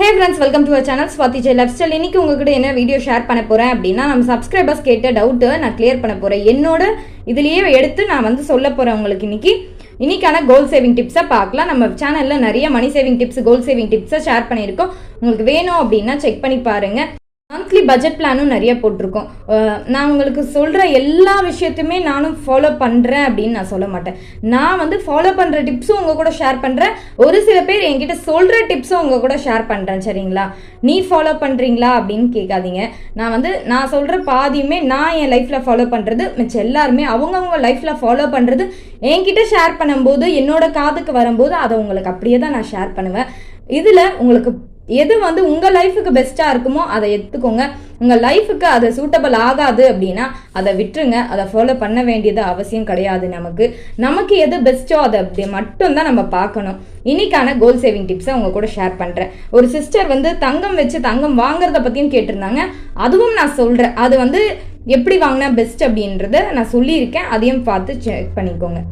Hey friends welcome to channel Swathi Jai life style இன்னைக்கு உங்ககிட்ட என்ன வீடியோ ஷேர் பண்ண போகிறேன் அப்படின்னா நம்ம சப்ஸ்கிரைபர்ஸ் கேட்ட டவுட்டு நான் கிளியர் பண்ண போகிறேன் என்னோட இதுலேயே எடுத்து நான் வந்து சொல்ல போகிறேன் உங்களுக்கு இன்னைக்கு. இன்னைக்கான கோல் சேவிங் டிப்ஸை பார்க்கலாம். நம்ம சேனலில் நிறைய money saving tips gold saving டிப்ஸை ஷேர் பண்ணியிருக்கோம். உங்களுக்கு வேணும் அப்படின்னா செக் பண்ணி பாருங்கள் மந்த்லி பட்ஜெட் பிளானும் நிறைய போட்டிருக்கோம். நான் உங்களுக்கு சொல்கிற எல்லா விஷயத்தையுமே நானும் ஃபாலோ பண்ணுறேன் அப்படின்னு நான் சொல்ல மாட்டேன். நான் வந்து ஃபாலோ பண்ணுற டிப்ஸும் உங்கள் கூட ஷேர் பண்ணுறேன் ஒரு சில பேர் என்கிட்ட சொல்கிற டிப்ஸும் உங்கள் கூட ஷேர் பண்ணுறேன் சரிங்களா? நீ ஃபாலோ பண்ணுறீங்களா அப்படின்னு கேட்காதீங்க. நான் வந்து நான் சொல்கிற பாதியுமே நான் என் லைஃப்பில் ஃபாலோ பண்ணுறது மிச்சம் எல்லாருமே அவங்கவுங்க லைஃப்பில் ஃபாலோ பண்ணுறது என்கிட்ட ஷேர் பண்ணும்போது என்னோட காதுக்கு வரும்போது அதை உங்களுக்கு அப்படியே தான் நான் ஷேர் பண்ணுவேன். இதில் உங்களுக்கு எது வந்து உங்கள் லைஃபுக்கு பெஸ்ட்டாக இருக்குமோ அதை எடுத்துக்கோங்க. உங்கள் லைஃபுக்கு அது சூட்டபிள் ஆகாது அப்படின்னா அதை விட்டுருங்க. அதை ஃபாலோ பண்ண வேண்டியது அவசியம் கிடையாது நமக்கு. நமக்கு எது பெஸ்ட்டோ அதை அப்படி மட்டும்தான் நம்ம பார்க்கணும். இன்னைக்கான கோல் சேவிங் டிப்ஸை உங்கள் கூட ஷேர் பண்ணுறேன் ஒரு சிஸ்டர் வந்து தங்கம் வச்சு தங்கம் வாங்குறத பற்றியும் கேட்டிருந்தாங்க. அதுவும் நான் சொல்கிறேன் அது வந்து எப்படி வாங்கினா பெஸ்ட் அப்படின்றத நான் சொல்லியிருக்கேன். அதையும் பார்த்து செக் பண்ணிக்கோங்க.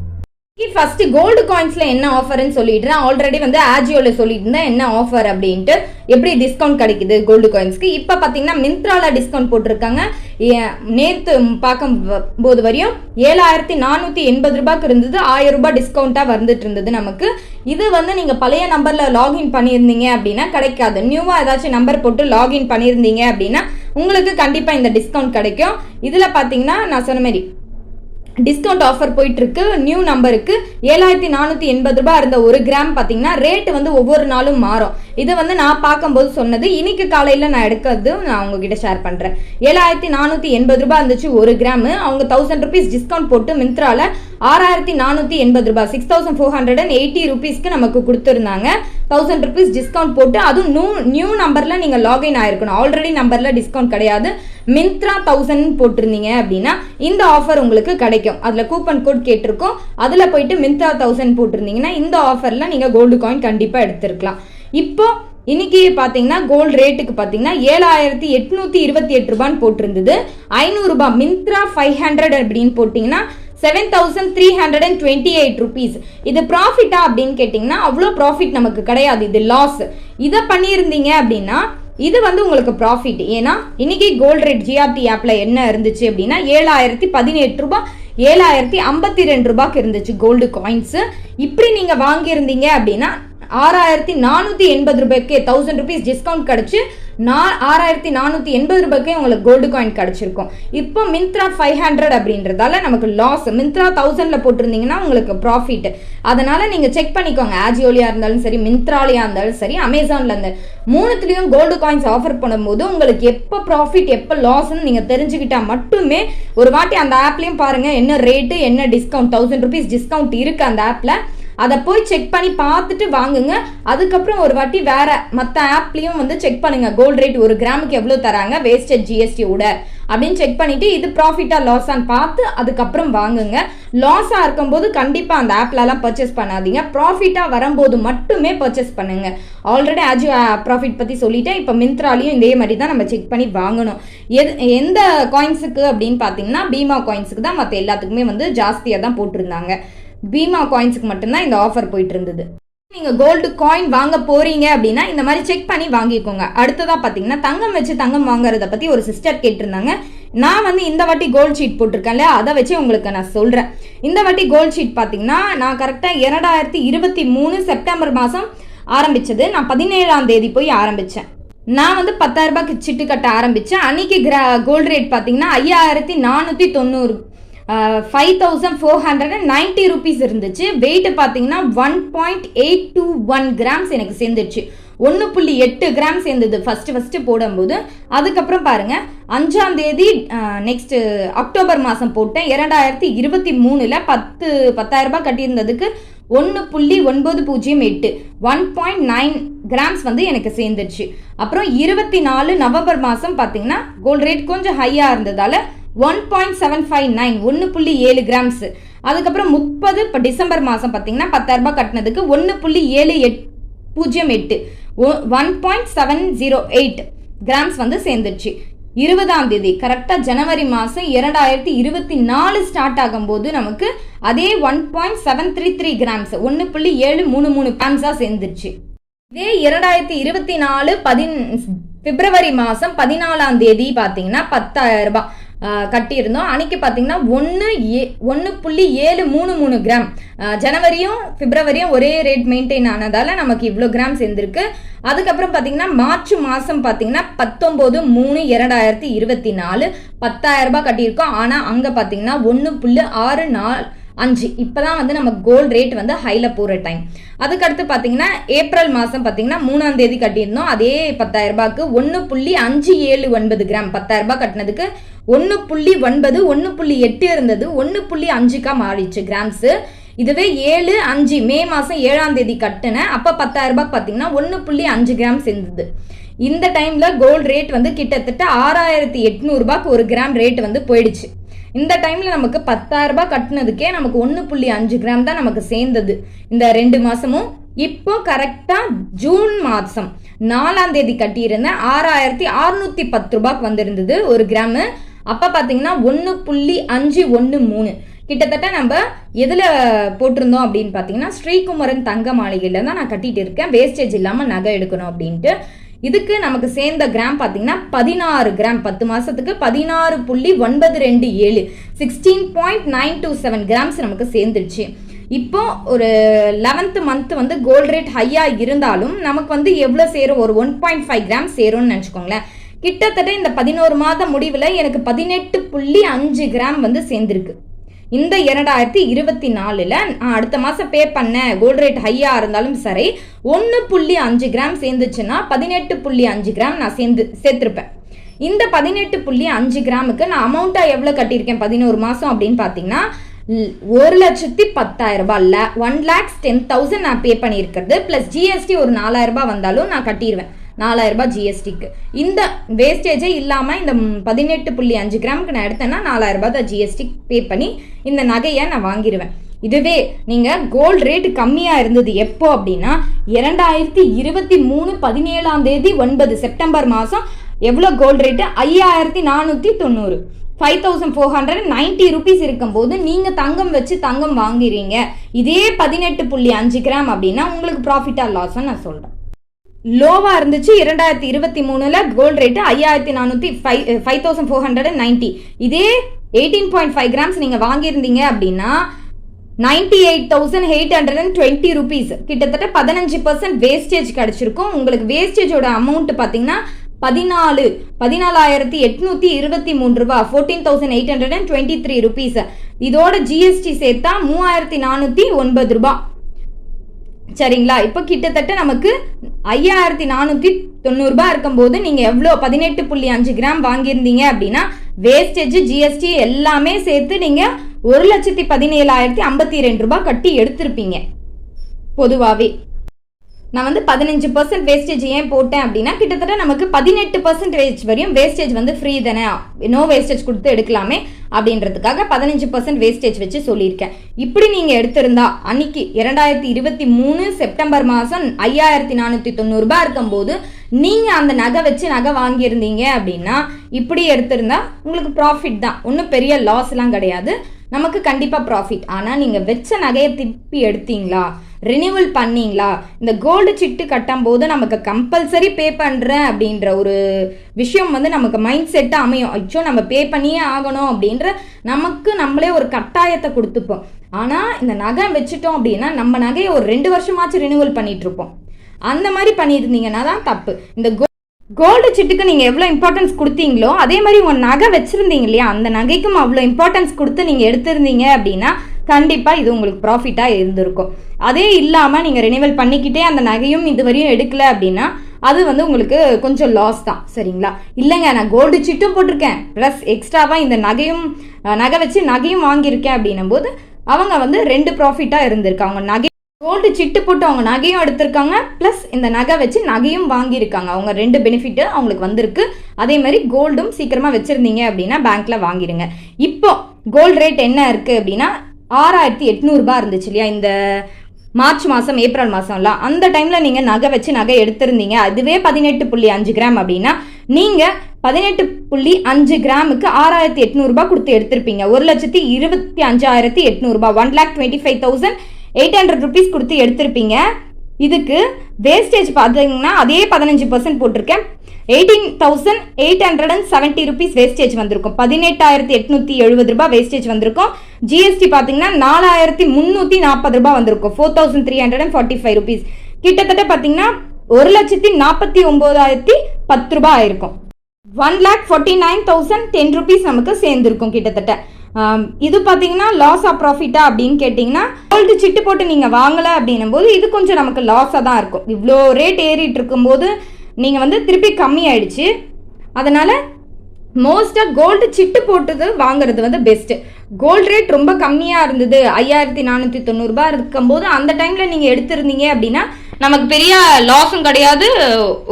ஃபர்ஸ்ட் கோல்டு காயின்ஸ்ல என்ன ஆஃபர்னு சொல்லிடுறேன் ஆல்ரெடி வந்து ஆஜியோல சொல்லிட்டு இருந்தேன் என்ன ஆஃபர் அப்படின்ட்டு. எப்படி டிஸ்கவுண்ட் கிடைக்குது கோல்டு காயின்ஸ்க்கு இப்போ பார்த்தீங்கன்னா மிந்த்ரால டிஸ்கவுண்ட் போட்டிருக்காங்க. ஏ- நேத்து பார்க்கும் போது வரையும் ஏழாயிரத்தி நானூற்றி எண்பது ரூபாய்க்கு இருந்தது ஆயிரம் ரூபாய் டிஸ்கவுண்ட்டாக வந்துட்டு இருந்தது நமக்கு. இது வந்து நீங்கள் பழைய நம்பரில் லாகின் பண்ணியிருந்தீங்க அப்படின்னா கிடைக்காது. நியூவாக ஏதாச்சும் நம்பர் போட்டு லாகின் பண்ணியிருந்தீங்க அப்படின்னா உங்களுக்கு கண்டிப்பாக இந்த டிஸ்கவுண்ட் கிடைக்கும். இதில் பார்த்தீங்கன்னா நான் சொன்ன மாதிரி டிஸ்கவுண்ட் ஆஃபர் போயிட்டு இருக்கு நியூ நம்பருக்கு ஏழாயிரத்தி நானூற்றி எண்பது ரூபாய் இருந்த ஒரு கிராம் பார்த்தீங்கன்னா ரேட் வந்து ஒவ்வொரு நாளும் மாறும். இதை வந்து நான் பார்க்கும்போது சொன்னது இன்னைக்கு காலையில் நான் எடுக்கிறது நான் உங்ககிட்ட ஷேர் பண்ணுறேன் ஏழாயிரத்தி நானூற்றி எண்பது ரூபாய் இருந்துச்சு ஒரு கிராம் அவங்க தௌசண்ட் ருபீஸ் டிஸ்கவுண்ட் போட்டு மிந்த்ரால ஆறாயிரத்தி நானூற்றி எண்பது ரூபாய் six thousand four hundred and eighty ருபீஸ்க்கு நமக்கு கொடுத்துருந்தாங்க. தௌசண்ட் ருபீஸ் டிஸ்கவுண்ட் போட்டு அதுவும் நியூ நியூ நம்பரில் நீங்கள் லாகின் ஆயிருக்கணும். ஆல்ரெடி நம்பரில் டிஸ்கவுண்ட் கிடையாது. மிந்த்ரா தௌசண்ட் போட்டிருந்தீங்க அப்படின்னா இந்த ஆஃபர் உங்களுக்கு கிடைக்கும். அதில் கூப்பன் கோட் கேட்டிருக்கோம். அதில் போயிட்டு மிந்த்ரா தௌசண்ட் போட்டிருந்தீங்கன்னா இந்த ஆஃபரில் நீங்கள் கோல்டு காயின் கண்டிப்பாக எடுத்துருக்கலாம். இப்போ இன்னைக்கு பார்த்தீங்கன்னா கோல்டு ரேட்டுக்கு பார்த்தீங்கன்னா ஏழாயிரத்தி எட்நூற்றி இருபத்தி எட்டு ரூபான்னு போட்டிருந்தது. ஐநூறுரூபா மிந்த்ரா ஃபைவ் ஹண்ட்ரட் அப்படின்னு போட்டிங்கன்னா seven thousand three hundred and twenty eight rupees இது ப்ராஃபிட்டா அப்படின்னு கேட்டிங்கன்னா அவ்வளோ ப்ராஃபிட் நமக்கு கிடையாது. இது லாஸ் இதை பண்ணியிருந்தீங்க அப்படின்னா இது வந்து உங்களுக்கு ப்ராஃபிட் ஏன்னா இன்னைக்கு கோல்ட் ரேட் ஜிஆர்டி ஆப்பில் என்ன இருந்துச்சு அப்படின்னா ஏழாயிரத்தி பதினெட்டு ரூபாய் ஏழாயிரத்தி ஐம்பத்தி ரெண்டு ரூபாய்க்கு இருந்துச்சு கோல்டு காயின்ஸு இப்படி நீங்கள் வாங்கியிருந்தீங்க அப்படின்னா ஆறாயிரத்தி நானூற்றி எண்பது ரூபாய்க்கு தௌசண்ட் ருபீஸ் டிஸ்கவுண்ட் கிடச்சி நான் ஆறாயிரத்தி நானூற்றி எண்பது ரூபாய்க்கே உங்களுக்கு கோல்டு காயின் கிடச்சிருக்கும். இப்போ மிந்த்ரா ஃபைவ் ஹண்ட்ரட் அப்படின்றதால நமக்கு லாஸ் மிந்த்ரா தௌசண்டில் போட்டிருந்தீங்கன்னா உங்களுக்கு ப்ராஃபிட் அதனால் நீங்கள் செக் பண்ணிக்கோங்க. ஆஜியோலியாக இருந்தாலும் சரி மிந்த்ராலியா இருந்தாலும் சரி அமேசானில் இருந்து மூணுத்துலேயும் கோல்டு காயின்ஸ் ஆஃபர் பண்ணும்போது உங்களுக்கு எப்போ ப்ராஃபிட் எப்போ லாஸ்ன்னு நீங்கள் தெரிஞ்சுக்கிட்டால் மட்டுமே ஒரு வாட்டி அந்த ஆப்லேயும் பாருங்கள் என்ன ரேட்டு என்ன டிஸ்கவுண்ட் தௌசண்ட் ருபீஸ் டிஸ்கவுண்ட் இருக்குது அந்த ஆப்பில் அதை போய் செக் பண்ணி பார்த்துட்டு வாங்குங்க. அதுக்கப்புறம் ஒரு வாட்டி வேற மற்ற ஆப்லேயும் வந்து செக் பண்ணுங்க. கோல்ட் ரேட் ஒரு கிராமுக்கு எவ்வளோ தராங்க? வேஸ்டேஜ் ஜிஎஸ்டியோட அப்படின்னு செக் பண்ணிட்டு இது ப்ராஃபிட்டா லாஸான்னு பார்த்து அதுக்கப்புறம் வாங்குங்க. லாஸாக இருக்கும்போது கண்டிப்பாக அந்த ஆப்லலாம் பர்ச்சேஸ் பண்ணாதீங்க. ப்ராஃபிட்டாக வரும்போது மட்டுமே பர்ச்சேஸ் பண்ணுங்க. ஆல்ரெடி அஜி ப்ராஃபிட் பற்றி சொல்லிட்டேன். இப்போ மிந்த்ராலையும் இதே மாதிரி தான் நம்ம செக் பண்ணி வாங்கணும். எது எந்த காயின்ஸுக்கு அப்படின்னு பார்த்தீங்கன்னா பீமா காயின்ஸுக்கு தான் மற்ற எல்லாத்துக்குமே வந்து ஜாஸ்தியாக தான் போட்டிருந்தாங்க. பீமா காயின்ஸுக்கு மட்டும்தான் இந்த ஆஃபர் போயிட்டு இருந்தது நீங்கள் கோல்டு காயின் வாங்க போகிறீங்க அப்படின்னா இந்த மாதிரி செக் பண்ணி வாங்கிக்கோங்க. அடுத்ததாக பார்த்தீங்கன்னா தங்கம் வச்சு தங்கம் வாங்குறத பற்றி ஒரு சிஸ்டர் கேட்டிருந்தாங்க. நான் வந்து இந்த வாட்டி கோல்ட் ஷீட் போட்டிருக்கேன் இல்லையா? அதை வச்சு உங்களுக்கு நான் சொல்கிறேன் இந்த வாட்டி கோல்ட் ஷீட் பார்த்தீங்கன்னா நான் கரெக்டாக இரண்டாயிரத்தி இருபத்தி மூணு செப்டம்பர் மாதம் ஆரம்பித்தது நான் பதினேழாம் தேதி போய் ஆரம்பித்தேன் நான் வந்து பத்தாயிரரூபாய்க்கு சிட்டு கட்ட ஆரம்பித்தேன் அன்னைக்கு கிரா கோல்டு ரேட் பார்த்தீங்கன்னா ஐயாயிரத்தி நானூற்றி தொண்ணூறு five thousand four hundred and ninety rupees இருந்துச்சு. வெயிட் பார்த்தீங்கன்னா one point eight two one grams எனக்கு சேர்ந்துருச்சு ஒன்று புள்ளி எட்டு கிராம் சேர்ந்தது ஃபஸ்ட்டு ஃபஸ்ட்டு போடும்போது. அதுக்கப்புறம் பாருங்க அஞ்சாம் தேதி நெக்ஸ்ட்டு அக்டோபர் மாதம் போட்டேன். இரண்டாயிரத்தி இருபத்தி மூணில் பத்து பத்தாயிரம் ரூபாய் கட்டியிருந்ததுக்கு ஒன்று புள்ளி ஒன்பது பூஜ்ஜியம் எட்டு ஒன் பாயிண்ட் நைன் கிராம்ஸ் வந்து எனக்கு சேர்ந்துருச்சு அப்புறம் இருபத்தி நாலு நவம்பர் மாதம் பார்த்தீங்கன்னா கோல்ட் ரேட் கொஞ்சம் ஹையாக இருந்ததால் one point seven five nine ஒன்று புள்ளி ஏழு கிராம்ஸ் அதுக்கப்புறம் முப்பது இப்போ டிசம்பர் மாதம் பார்த்தீங்கன்னா பத்தாயிரம் ரூபாய் கட்டினதுக்கு ஒன்று புள்ளி ஏழு எட் பூஜ்ஜியம் எட்டு one point seven zero eight grams வந்து சேர்ந்துருச்சு இருபதாம் தேதி கரெக்டாக ஜனவரி மாதம் இரண்டாயிரத்தி இருபத்தி நாலு ஸ்டார்ட் ஆகும்போது நமக்கு அதே one point seven three three grams ஒன்று புள்ளி ஏழு மூணு மூணு கிராம்ஸாக சேர்ந்துருச்சு இதே இரண்டாயிரத்தி இருபத்தி நாலு பதின் பிப்ரவரி மாதம் பதினாலாம் தேதி பார்த்தீங்கன்னா பத்தாயிரம் ரூபாய். கட்டியிருந்தோம். அன்னைக்கு பார்த்தீங்கன்னா ஒன்று ஏ ஒன்று புள்ளி ஏழு மூணு மூணு கிராம். ஜனவரியும் பிப்ரவரியும் ஒரே ரேட் மெயின்டைன் ஆனதால் நமக்கு இவ்வளோ கிராம் சேர்ந்துருக்கு அதுக்கப்புறம் பார்த்தீங்கன்னா மார்ச் மாதம் பார்த்தீங்கன்னா பத்தொம்போது மூணு இரண்டாயிரத்தி இருபத்தி நாலு. பத்தாயிரம் ரூபாய் கட்டியிருக்கோம். ஆனால் அங்கே பார்த்தீங்கன்னா ஒன்று புள்ளி ஆறு நாலு அஞ்சு. இப்போதான் வந்து நம்ம கோல்ட் ரேட் வந்து ஹைல போகிற டைம் அதுக்கடுத்து பார்த்தீங்கன்னா ஏப்ரல் மாதம் பார்த்தீங்கன்னா மூணாம் தேதி கட்டியிருந்தோம். அதே பத்தாயிரம் ரூபாய்க்கு ஒன்று புள்ளி அஞ்சு ஏழு ஒன்பது கிராம். பத்தாயிரம் ரூபாய் கட்டினதுக்கு ஒன்று புள்ளி ஒன்பது ஒன்று புள்ளி எட்டு இருந்தது ஒன்று புள்ளி அஞ்சுக்கா மாறிடுச்சு கிராம்ஸு இதுவே ஏழு அஞ்சு மே மாதம் ஏழாம் தேதி கட்டினேன் அப்போ பத்தாயிரம் ரூபாய்க்கு பார்த்தீங்கன்னா ஒன்று புள்ளி அஞ்சு கிராம் சேர்ந்தது இந்த டைமில் கோல்டு ரேட் வந்து கிட்டத்தட்ட ஆறாயிரத்தி எட்நூறுபாக்கு ஒரு கிராம் ரேட் வந்து போயிடுச்சு. இந்த டைமில் நமக்கு பத்தாயிரம் ரூபாய் கட்டினதுக்கே நமக்கு ஒன்று புள்ளி அஞ்சு கிராம் தான் நமக்கு சேர்ந்தது. இந்த ரெண்டு மாதமும் இப்போ கரெக்டாக ஜூன் மாதம் நாலாம் தேதி கட்டியிருந்தேன் ஆறாயிரத்தி அறுநூத்தி பத்து ரூபாய்க்கு வந்திருந்தது ஒரு கிராமு அப்போ பார்த்தீங்கன்னா ஒன்று புள்ளி அஞ்சு ஒன்று மூணு. கிட்டத்தட்ட நம்ம எதில் போட்டிருந்தோம் அப்படின்னு பார்த்தீங்கன்னா ஸ்ரீகுமரன் தங்க மாளிகையில் தான் நான் கட்டிட்டு இருக்கேன். வேஸ்டேஜ் இல்லாமல் நகை எடுக்கணும் அப்படின்ட்டு. இதுக்கு நமக்கு சேர்ந்த கிராம் பார்த்தீங்கன்னா பதினாறு கிராம் பத்து மாதத்துக்கு பதினாறு புள்ளி ஒன்பது ரெண்டு ஏழு. Sixteen point nine two seven grams நமக்கு சேர்ந்துருச்சு இப்போ ஒரு லெவன்த்து மந்த் வந்து கோல்ட் ரேட் ஹையாக இருந்தாலும் நமக்கு வந்து எவ்வளோ சேரும்? ஒரு ஒன் பாயிண்ட் ஃபைவ் கிராம் சேரும்னு நினச்சிக்கோங்களேன். கிட்டத்தட்ட இந்த பதினோரு மாத முடிவில் எனக்கு பதினெட்டு புள்ளி அஞ்சு கிராம் வந்து சேர்ந்துருக்கு. இந்த இரண்டாயிரத்தி இருபத்தி நாலில் நான் அடுத்த மாதம் பே பண்ணேன் கோல்டு ரேட் ஹையாக இருந்தாலும் சரி ஒன்று புள்ளி அஞ்சு கிராம் சேர்ந்துச்சுன்னா பதினெட்டு புள்ளி அஞ்சு கிராம் நான் சேர்ந்து சேர்த்துருப்பேன். இந்த பதினெட்டு புள்ளி அஞ்சு கிராமுக்கு நான் அமௌண்ட்டாக எவ்வளோ கட்டியிருக்கேன் பதினோரு மாதம் அப்படின்னு பார்த்தீங்கன்னா ஒரு லட்சத்தி பத்தாயிரம் ரூபாய் இல்லை ஒன் லேக்ஸ் டென் தௌசண்ட் நான் பே பண்ணியிருக்கிறது ப்ளஸ் ஜிஎஸ்டி ஒரு நாலாயிரம் ரூபாய் வந்தாலும் நான் கட்டிடுவேன் நாலாயிரம் ரூபாய் ஜிஎஸ்டிக்கு இந்த வேஸ்டேஜே இல்லாமல் இந்த பதினெட்டு புள்ளி அஞ்சு கிராமுக்கு நான் எடுத்தேன்னா நாலாயிரம் ரூபாய் தான் ஜிஎஸ்டி பே பண்ணி இந்த நகையை நான் வாங்கிடுவேன் இதுவே நீங்கள் கோல்டு ரேட் கம்மியாக இருந்தது எப்போ அப்படின்னா இரண்டாயிரத்தி இருபத்தி மூணு பதினேழாம் தேதி ஒன்பது செப்டம்பர் மாதம் எவ்வளோ கோல்டு ரேட்டு ஐயாயிரத்தி நானூற்றி தொண்ணூறு. Five thousand four hundred ninety rupees இருக்கும்போது நீங்கள் தங்கம் வச்சு தங்கம் வாங்குறீங்க. இதே பதினெட்டு புள்ளி அஞ்சு கிராம் அப்படின்னா உங்களுக்கு ப்ராஃபிட்டாக லாஸ்ன்னு நான் சொல்கிறேன் லோவாக இருந்துச்சு இரண்டாயிரத்தி இருபத்தி மூணில் கோல்டு ரேட்டு ஐயாயிரத்தி நானூற்றி five five thousand four hundred ninety இதே எயிட்டீன் பாயிண்ட் ஃபைவ் கிராம்ஸ் நீங்கள் வாங்கியிருந்தீங்க அப்படின்னா ninety eight thousand eight hundred and twenty rupees கிட்டத்தட்ட பதினஞ்சு பர்சன்ட் வேஸ்டேஜ் கிடச்சிருக்கும். உங்களுக்கு வேஸ்டேஜோட அமௌண்ட் பார்த்தீங்கன்னா பதினாலு பதினாலாயிரத்தி எட்நூத்தி இருபத்தி மூணு ரூபா fourteen thousand eight hundred and twenty three rupees இதோட ஜிஎஸ்டி சேர்த்தா மூவாயிரத்தி நானூற்றி ஒன்பது ரூபாய் சரிங்களா? இப்போ கிட்டத்தட்ட நமக்கு ஐயாயிரத்தி நானூற்றி தொண்ணூறுபா இருக்கும்போது நீங்கள் எவ்வளோ? பதினெட்டு புள்ளி அஞ்சு கிராம் வாங்கியிருந்தீங்க அப்படின்னா வேஸ்டேஜ் ஜிஎஸ்டி எல்லாமே சேர்த்து நீங்கள் ஒரு லட்சத்தி பதினேழாயிரத்தி ஐம்பத்தி ரெண்டு ரூபாய் கட்டி எடுத்திருப்பீங்க. பொதுவாகவே நான் வந்து பதினஞ்சு பர்சன்ட் வேஸ்டேஜ் ஏன் போட்டேன் அப்படின்னா கிட்டத்தட்ட நமக்கு பதினெட்டு பர்சன்டேஜ் வரையும் வேஸ்டேஜ் வந்து ஃப்ரீ தானே? நோ வேஸ்டேஜ் கொடுத்து எடுக்கலாமே அப்படின்றதுக்காக பதினஞ்சு பர்சன்ட் வேஸ்டேஜ் வச்சு சொல்லியிருக்கேன். இப்படி நீங்கள் எடுத்திருந்தா அன்னைக்கு இரண்டாயிரத்தி இருபத்தி மூணு செப்டம்பர் மாதம் ஐயாயிரத்தி நானூற்றி தொண்ணூறுபா இருக்கும்போது நீங்கள் அந்த நகை வச்சு நகை வாங்கியிருந்தீங்க அப்படின்னா இப்படி எடுத்திருந்தா உங்களுக்கு ப்ராஃபிட் தான். ஒன்றும் பெரிய லாஸ்லாம் கிடையாது. நமக்கு கண்டிப்பாக ப்ராஃபிட் ஆனால் நீங்கள் வச்ச நகையை திருப்பி எடுத்தீங்களா? ரினிவல் பண்ணீங்களா? இந்த கோல்டு சிட்டு கட்டும் போது நமக்கு கம்பல்சரி பே பண்ணுறேன் அப்படின்ற ஒரு விஷயம் வந்து நமக்கு மைண்ட் செட்டாக அமையும். அச்சோ நம்ம பே பண்ணியே ஆகணும் அப்படின்ற நமக்கு நம்மளே ஒரு கட்டாயத்தை கொடுத்துப்போம். ஆனால் இந்த நகை வச்சுட்டோம் அப்படின்னா நம்ம நகையை ஒரு ரெண்டு வருஷமாச்சும் ரினிவல் பண்ணிகிட்ருப்போம் அந்த மாதிரி பண்ணியிருந்தீங்கன்னா தான் தப்பு. இந்த கோல்டு சிட்டுக்கு நீங்கள் எவ்வளோ இம்பார்ட்டன்ஸ் கொடுத்தீங்களோ அதே மாதிரி உங்கள் நகை வச்சுருந்தீங்க இல்லையா அந்த நகைக்கும் அவ்வளோ இம்பார்ட்டன்ஸ் கொடுத்து நீங்கள் எடுத்திருந்தீங்க அப்படின்னா கண்டிப்பாக இது உங்களுக்கு ப்ராஃபிட்டாக இருந்திருக்கும். அதே இல்லாமல் நீங்கள் ரினிவல் பண்ணிக்கிட்டே அந்த நகையும் இது வரையும் எடுக்கல அப்படின்னா அது வந்து உங்களுக்கு கொஞ்சம் லாஸ் தான். சரிங்களா? இல்லைங்க நான் கோல்டு சிட்டும் போட்டிருக்கேன். ப்ளஸ் எக்ஸ்ட்ராவாக இந்த நகையும் நகை வச்சு நகையும் வாங்கியிருக்கேன் அப்படின்னும் போது அவங்க வந்து ரெண்டு ப்ராஃபிட்டாக இருந்திருக்காங்க நகை கோல்டு சிட்டு போட்டு அவங்க நகையும் எடுத்திருக்காங்க. ப்ளஸ் இந்த நகை வச்சு நகையும் வாங்கியிருக்காங்க. அவங்க ரெண்டு பெனிஃபிட்டு அவங்களுக்கு வந்திருக்கு. அதே மாதிரி கோல்டும் சீக்கிரமாக வச்சுருந்தீங்க அப்படின்னா பேங்க்கில் வாங்கிடுங்க இப்போ கோல்டு ரேட் என்ன இருக்குது அப்படின்னா ஆறாயிரத்தி எட்நூறுபா இருந்துச்சு இல்லையா? இந்த மார்ச் மாதம் ஏப்ரல் மாதம்லாம் அந்த டைமில் நீங்கள் நகை வச்சு நகை எடுத்திருந்தீங்க. அதுவே பதினெட்டு புள்ளி அஞ்சு கிராம் அப்படின்னா நீங்கள் பதினெட்டு புள்ளி அஞ்சு கிராமுக்கு ஆறாயிரத்தி எட்நூறுபா கொடுத்து எடுத்திருப்பீங்க. ஒரு லட்சத்தி இருபத்தி அஞ்சாயிரத்தி எட்நூறுபா one lakh twenty five thousand eight hundred rupees கொடுத்து எடுத்திருப்பீங்க. இதுக்கு வேஸ்டேஜ் பார்த்தீங்கன்னா அதே பதினஞ்சு பர்சன்ட் போட்டிருக்கேன். Eighteen thousand eight hundred and seventy rupees wastage வந்திருக்கும். பதினெட்டாயிரத்தி எட்நூத்தி எழுபது ரூபாய் வேஸ்டேஜ் வந்திருக்கும். ஜிஎஸ்டி பார்த்தீங்கன்னா நாலாயிரத்தி முந்நூற்றி நாற்பது ரூபாய் வந்திருக்கும். Four thousand three hundred and forty five rupees கிட்டத்தட்ட பார்த்தீங்கன்னா ஒரு லட்சத்தி நாற்பத்தி ஒன்பதாயிரத்தி பத்து ரூபாய் ஆயிருக்கும். One lakh forty nine thousand ten rupees நமக்கு சேர்ந்துருக்கும் கிட்டத்தட்ட. இது பார்த்தீங்கன்னா லாஸ் ஆஃப் ப்ராஃபிட்டா அப்படின்னு கேட்டிங்கன்னா கோல்டு சிட்டு போட்டு நீங்கள் வாங்கலை அப்படின்னும் போது இது கொஞ்சம் நமக்கு லாஸாக தான் இருக்கும். இவ்வளோ ரேட் ஏறிட்டு இருக்கும்போது நீங்கள் வந்து திருப்பி கம்மி ஆயிடுச்சு. அதனால் மோஸ்ட்டாக கோல்டு சிட்டு போட்டது வாங்குறது வந்து பெஸ்ட்டு கோல்டு ரேட் ரொம்ப கம்மியாக இருந்தது. ஐயாயிரத்தி நானூற்றி தொண்ணூறுபா இருக்கும்போது அந்த டைமில் நீங்கள் எடுத்திருந்தீங்க அப்படின்னா நமக்கு பெரிய லாஸும் கிடையாது.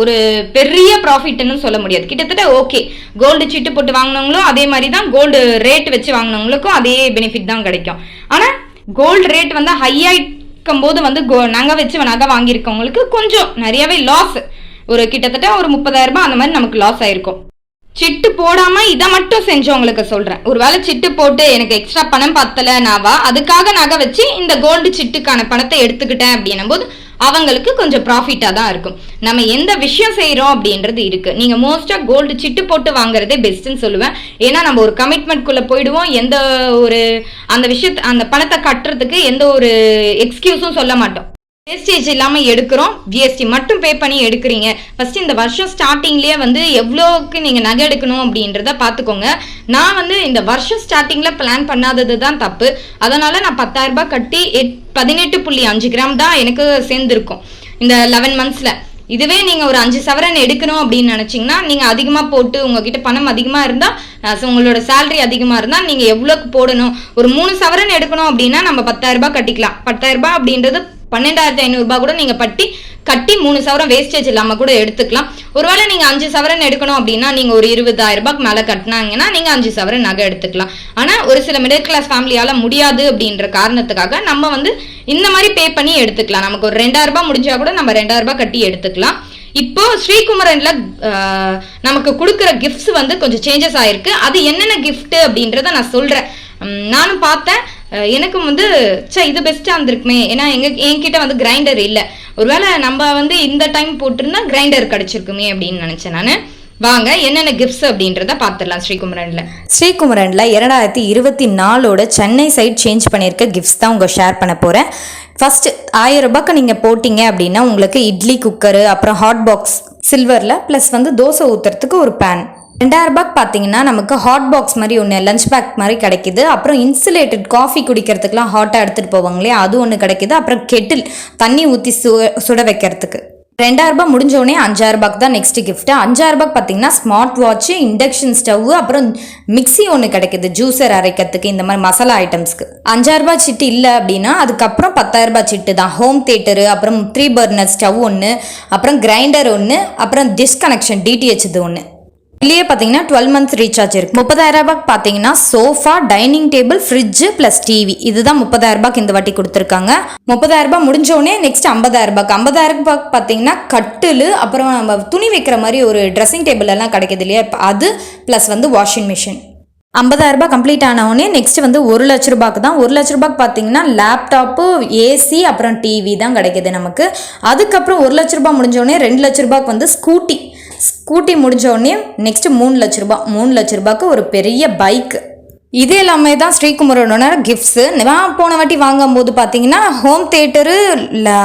ஒரு பெரிய ப்ராஃபிட்னு சொல்ல முடியாது. கிட்டத்தட்ட ஓகே கோல்டு சிட்டு போட்டு வாங்கினவங்களும் அதே மாதிரி தான் கோல்டு ரேட் வச்சு வாங்கினவங்களுக்கும் அதே பெனிஃபிட் தான் கிடைக்கும். ஆனால் கோல்டு ரேட் வந்து ஹையாயிருக்கும் போது வந்து கோ நகை வச்சு நகை வாங்கியிருக்கவங்களுக்கு கொஞ்சம் நிறையவே லாஸ் ஒரு கிட்டத்தட்ட ஒரு முப்பதாயிரம் ரூபாய் அந்த மாதிரி நமக்கு லாஸ் ஆயிருக்கும். சிட்டு போடாம இதை மட்டும் செஞ்சவங்களுக்கு சொல்றேன். ஒருவேளை சிட்டு போட்டு எனக்கு எக்ஸ்ட்ரா பணம் பத்தல நாவா அதுக்காக நகை வச்சு இந்த கோல்டு சிட்டுக்கான பணத்தை எடுத்துக்கிட்டேன் அப்படின்னும் போது அவங்களுக்கு கொஞ்சம் ப்ராஃபிட்டாக தான் இருக்கும். நம்ம எந்த விஷயம் செய்கிறோம் அப்படின்றது இருக்கு. நீங்க மோஸ்டா கோல்டு சிட்டு போட்டு வாங்குறதே பெஸ்ட்னு சொல்லுவேன். ஏன்னா நம்ம ஒரு கமிட்மெண்ட்குள்ளே போயிடுவோம். எந்த ஒரு அந்த விஷயத்த அந்த பணத்தை கட்டுறதுக்கு எந்த ஒரு எக்ஸ்கியூஸும் சொல்ல மாட்டோம். வேஸ்டேஜ் இல்லாமல் எடுக்கிறோம். ஜிஎஸ்டி மட்டும் பே பண்ணி எடுக்கிறீங்க. ஃபர்ஸ்ட் இந்த வருஷம் ஸ்டார்டிங்லேயே வந்து எவ்வளோக்கு நீங்கள் நகை எடுக்கணும் அப்படின்றத பார்த்துக்கோங்க நான் வந்து இந்த வருஷம் ஸ்டார்டிங்கில் பிளான் பண்ணாதது தான் தப்பு. அதனால் நான் பத்தாயிரரூபா கட்டி எட் பதினெட்டு புள்ளி அஞ்சு கிராம் தான் எனக்கு சேர்ந்துருக்கும். இந்த லெவன் மந்த்ஸில் இதுவே நீங்கள் ஒரு அஞ்சு சவரன் எடுக்கணும் அப்படின்னு நினச்சிங்கன்னா நீங்கள் அதிகமாக போட்டு உங்ககிட்ட பணம் அதிகமாக இருந்தால் உங்களோட சேலரி அதிகமாக இருந்தால் நீங்கள் எவ்வளோக்கு போடணும்? ஒரு மூணு சவரன் எடுக்கணும் அப்படின்னா நம்ம பத்தாயிரரூபா கட்டிக்கலாம். பத்தாயிரரூபா அப்படின்றது பன்னெண்டாயிரத்தி ஐநூறுரூபா கூட நீங்கள் பட்டி கட்டி மூணு சவரம் வேஸ்டேஜ் இல்லாமல் கூட எடுத்துக்கலாம். ஒருவேளை நீங்கள் அஞ்சு சவரன் எடுக்கணும் அப்படின்னா நீங்கள் ஒரு இருபதாயிரம் ரூபாய்க்கு மேலே கட்டினாங்கன்னா நீங்கள் அஞ்சு சவரன் நகை எடுத்துக்கலாம். ஆனால் ஒரு சில மிடில் கிளாஸ் ஃபேமிலியால் முடியாது அப்படின்ற காரணத்துக்காக நம்ம வந்து இந்த மாதிரி பே பண்ணி எடுத்துக்கலாம். நமக்கு ஒரு ரெண்டாயிரம் ரூபாய் முடிஞ்சால் கூட நம்ம ரெண்டாயிரம் ரூபாய் கட்டி எடுத்துக்கலாம். இப்போ ஸ்ரீகுமரன்ல நமக்கு கொடுக்குற கிஃப்ட்ஸ் வந்து கொஞ்சம் சேஞ்சஸ் ஆயிருக்கு. அது என்னென்ன கிஃப்ட் அப்படின்றத நான் சொல்றேன். நானும் பார்த்தேன். எனக்கும் வந்து ச்சே இது பெஸ்ட்டாக இருந்திருக்குமே. ஏன்னா எங்க என்கிட்ட வந்து கிரைண்டர் இல்லை. ஒருவேளை நம்ம வந்து இந்த டைம் போட்டிருந்தா கிரைண்டர் கிடச்சிருக்குமே அப்படின்னு நினச்சேன் நான். வாங்க என்னென்ன கிஃப்ட்ஸ் அப்படின்றத பார்த்துடலாம் ஸ்ரீகுமரன்ல. ஸ்ரீகுமரனில் இரண்டாயிரத்தி இருபத்தி நாலோட சென்னை சைட் சேஞ்ச் பண்ணியிருக்க கிஃப்ட்ஸ் தான் உங்கள் ஷேர் பண்ண போகிறேன் ஃபஸ்ட்டு ஆயிரம் ரூபாய்க்கு நீங்கள் போட்டிங்க அப்படின்னா உங்களுக்கு இட்லி குக்கரு அப்புறம் ஹாட் பாக்ஸ் சில்வரில் ப்ளஸ் வந்து தோசை ஊற்றுறதுக்கு ஒரு பேன் ரெண்டாயிரம் ரூபாய்க்கு பார்த்தீங்கன்னா நமக்கு ஹாட் பாக்ஸ் மாதிரி ஒன்று லஞ்ச் பேக் மாதிரி கிடைக்குது. அப்புறம் இன்சுலேட்டட் காஃபி குடிக்கிறதுக்குலாம் ஹாட்டாக எடுத்துகிட்டு போவாங்க இல்லையா? அது ஒன்று கிடைக்குது. அப்புறம் கெட்டில் தண்ணி ஊற்றி சு சுட வைக்கிறதுக்கு. ரெண்டாயிரம் ரூபாய் முடிஞ்ச உடனே அஞ்சாயிரம் ரூபாய்க்கு தான் நெக்ஸ்ட் கிஃப்ட் அஞ்சாயிரம் ரூபாய்க்கு பார்த்தீங்கன்னா ஸ்மார்ட் வாட்ச்சு இண்டக்ஷன் ஸ்டவ் அப்புறம் மிக்ஸி ஒன்று கிடைக்குது. ஜூஸர் அரைக்கிறதுக்கு இந்த மாதிரி மசாலா ஐட்டம்ஸ்க்கு அஞ்சாயிரம் ரூபாய் சிட்டு இல்லை அப்படின்னா அதுக்கப்புறம் பத்தாயிரம் ரூபாய் சிட்டு தான். ஹோம் தேட்டரு அப்புறம் த்ரீ பர்னர் ஸ்டவ் ஒன்று அப்புறம் கிரைண்டர் ஒன்று அப்புறம் டிஷ் கனெக்ஷன் டிடிஹெச் இது ஒன்று இதுலயே பார்த்தீங்கன்னா டுவெல் மந்த்ஸ் ரீசார்ஜ் இருக்கு. முப்பதாயிரம் ரூபாய்க்கு பார்த்தீங்கன்னா sofa dining table fridge plus TV இதுதான் முப்பதாயிரம் ரூபாய்க்கு இந்த வாட்டி கொடுத்துருக்காங்க. முப்பதாயிரம் ரூபாய் முடிஞ்ச உடனே நெக்ஸ்ட் ஐம்பதாயிரம் ரூபாய்க்கு. ஐம்பதாயிரம் ரூபாய்க்கு பார்த்தீங்கன்னா கட்டில் அப்புறம் நம்ம துணி வைக்கிற மாதிரி ஒரு ட்ரெஸ்ஸிங் டேபிள் எல்லாம் கிடைக்குது இல்லையா? அது ப்ளஸ் வந்து வாஷிங் மிஷின் ஐம்பதாயிரம் ரூபாய் கம்ப்ளீட் ஆனவுடனே நெக்ஸ்ட் வந்து ஒரு லட்ச ரூபாய்க்கு தான். ஒரு லட்ச ரூபாய்க்கு பார்த்தீங்கன்னா லேப்டாப்பு ஏசி அப்புறம் டிவி தான் கிடைக்குது நமக்கு. அதுக்கப்புறம் ஒரு லட்ச ரூபாய் முடிஞ்ச உடனே ரெண்டு லட்ச ரூபாய்க்கு வந்து ஸ்கூட்டி ஸ்கூட்டி முடிஞ்ச உடனே நெக்ஸ்ட் மூணு லட்ச ரூபாய் மூணு லட்ச ரூபாய்க்கு ஒரு பெரிய பைக் இது எல்லாமே தான் ஸ்ரீகுமரோட கிஃப்ட்ஸு நான் போன வாட்டி வாங்கும்போது பார்த்தீங்கன்னா ஹோம் தேட்டரு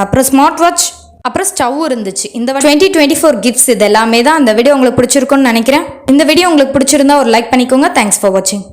அப்புறம் ஸ்மார்ட் வாட்ச் அப்புறம் ஸ்டவ் இருந்துச்சு. இந்த டுவெண்ட்டி டுவெண்ட்டி ஃபோர் கிஃப்ட்ஸ் இது எல்லாமே தான். அந்த வீடியோ உங்களுக்கு பிடிச்சிருக்கும்னு நினைக்கிறேன். இந்த வீடியோ உங்களுக்கு பிடிச்சிருந்தா ஒரு லைக் பண்ணிக்கோங்க. தேங்க்ஸ் ஃபார் வாட்சிங்